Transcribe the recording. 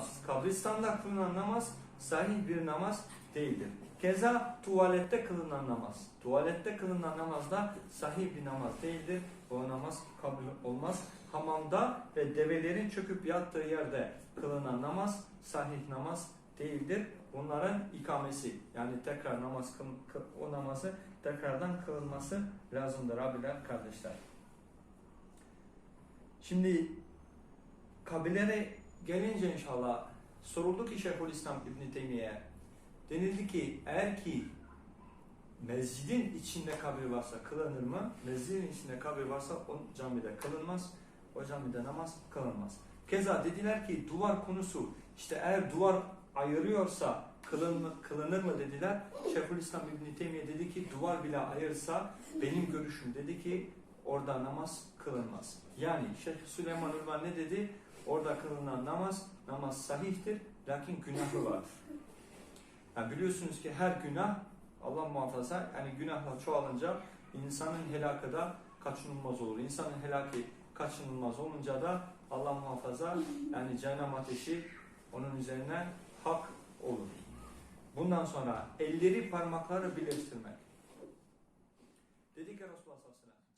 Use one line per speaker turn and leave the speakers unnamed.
kılınmaz. Kabristanda kılınan namaz sahih bir namaz değildir. Keza tuvalette kılınan namaz. Tuvalette kılınan namaz da sahih bir namaz değildir. O namaz kabul olmaz. Hamamda ve develerin çöküp yattığı yerde kılınan namaz sahih namaz değildir. Bunların ikamesi yani tekrar namaz o namazı tekrardan kılınması lazımdır abiler kardeşler. Şimdi kabilere gelince inşallah soruldu ki Şeyhülislam İbn Teymiye denildi ki eğer ki mescidin içinde kabir varsa kılınır mı? Mescidin içinde kabir varsa o camide kılınmaz. O camide namaz kılınmaz. Keza dediler ki duvar konusu işte eğer duvar ayırıyorsa kılın, kılınır mı dediler. Şeyhülislam İbn Teymiye dedi ki duvar bile ayırsa benim görüşüm dedi ki orada namaz kılınmaz. Yani Şeyh Süleyman Ülvan ne dedi? Orada kılınan namaz, namaz sahihtir lakin günahı vardır. Yani biliyorsunuz ki her günah Allah muhafaza yani günahla çoğalınca insanın helakı da kaçınılmaz olur. İnsanın helaki kaçınılmaz olunca da Allah muhafaza yani cehennem ateşi onun üzerine hak olur. Bundan sonra elleri parmakları birleştirmek. Dedi ki Resulullah sallallahu aleyhi ve sellem